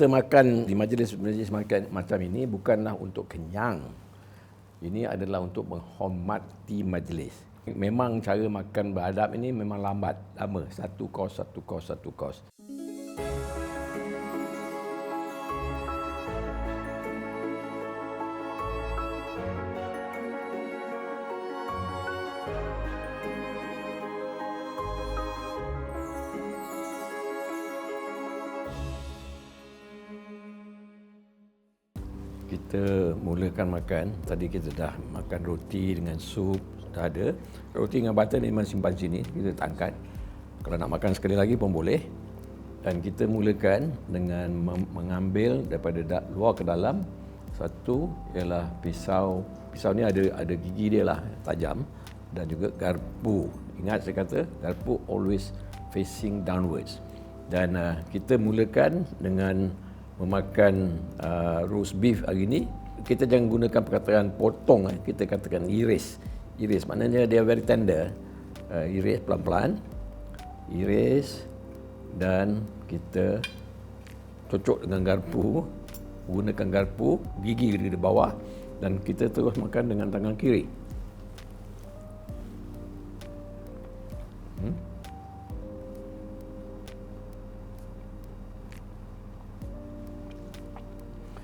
kita makan di majlis-majlis makan macam ini bukanlah untuk kenyang. Ini adalah untuk menghormati majlis. Memang cara makan beradab ini memang lambat, lama. Satu kos, satu kos, satu kos. Kita mulakan makan. Tadi kita dah makan roti dengan sup dah ada. Roti dengan butter ni memang simpan sini kita tak angkat. Kalau nak makan sekali lagi pun boleh. Dan kita mulakan dengan mengambil daripada luar ke dalam. Satu ialah pisau. Pisau ni ada ada gigi dia lah tajam. Dan juga garpu. Ingat saya kata garpu always facing downwards. Dan uh, kita mulakan dengan memakan uh, roast beef hari ini kita jangan gunakan perkataan potong eh. kita katakan iris. Iris maknanya dia very tender. Uh, iris pelan-pelan iris dan kita cocok dengan garpu gunakan garpu gigi di bawah dan kita terus makan dengan tangan kiri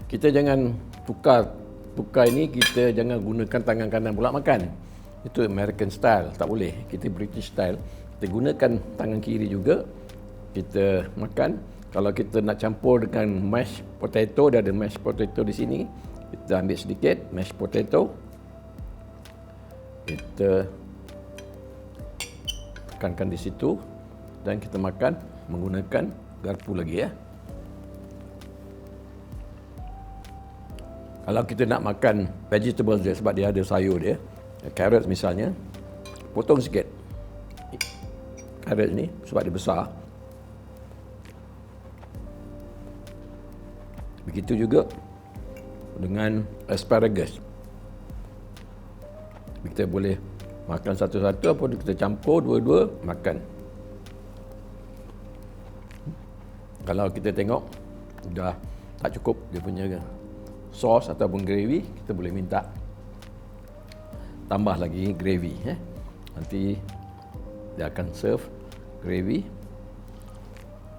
kita jangan tukar tukar ini kita jangan gunakan tangan kanan pula makan. Itu American style tak boleh. Kita British style. Kita gunakan tangan kiri juga. Kita makan. Kalau kita nak campur dengan mashed potato dia ada mashed potato di sini. Kita ambil sedikit mashed potato. Kita tekankan di situ. Dan kita makan menggunakan garpu lagi ya Kalau kita nak makan vegetables dia sebab dia ada sayur dia, carrot misalnya, potong sikit. Carrot ni sebab dia besar. Begitu juga dengan asparagus. Kita boleh makan satu-satu ataupun kita campur dua-dua makan. Kalau kita tengok dah tak cukup dia punya sos ataupun gravy kita boleh minta tambah lagi gravy eh. nanti dia akan serve gravy.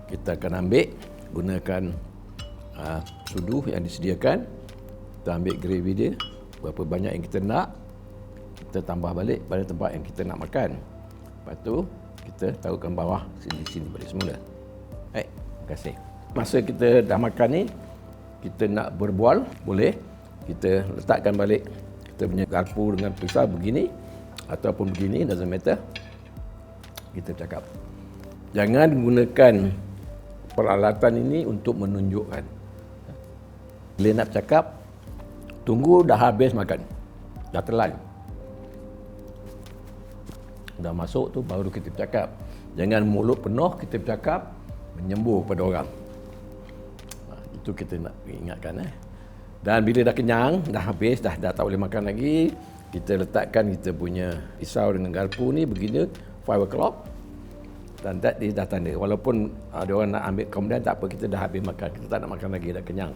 Kita akan ambil gunakan uh, sudu yang disediakan. Kita ambil gravy dia. Berapa banyak yang kita nak kita tambah balik pada tempat yang kita nak makan. Lepas tu kita taruhkan bawah sini-sini balik semula. Baik terima kasih. Masa kita dah makan ni kita nak berbual boleh. Kita letakkan balik. Kita punya garpu dengan pisau begini ataupun begini doesn't matter. Kita cakap. Jangan gunakan peralatan ini untuk menunjukkan. Bila nak cakap tunggu dah habis makan. Dah telan dah masuk tu baru kita bercakap jangan mulut penuh kita bercakap menyembuh pada orang itu kita nak ingatkan eh. Dan bila dah kenyang, dah habis, dah, dah tak boleh makan lagi, kita letakkan kita punya pisau dengan garpu ni begini 5 o'clock. Dan that is dah tanda. Walaupun ada orang nak ambil kemudian tak apa kita dah habis makan. Kita tak nak makan lagi dah kenyang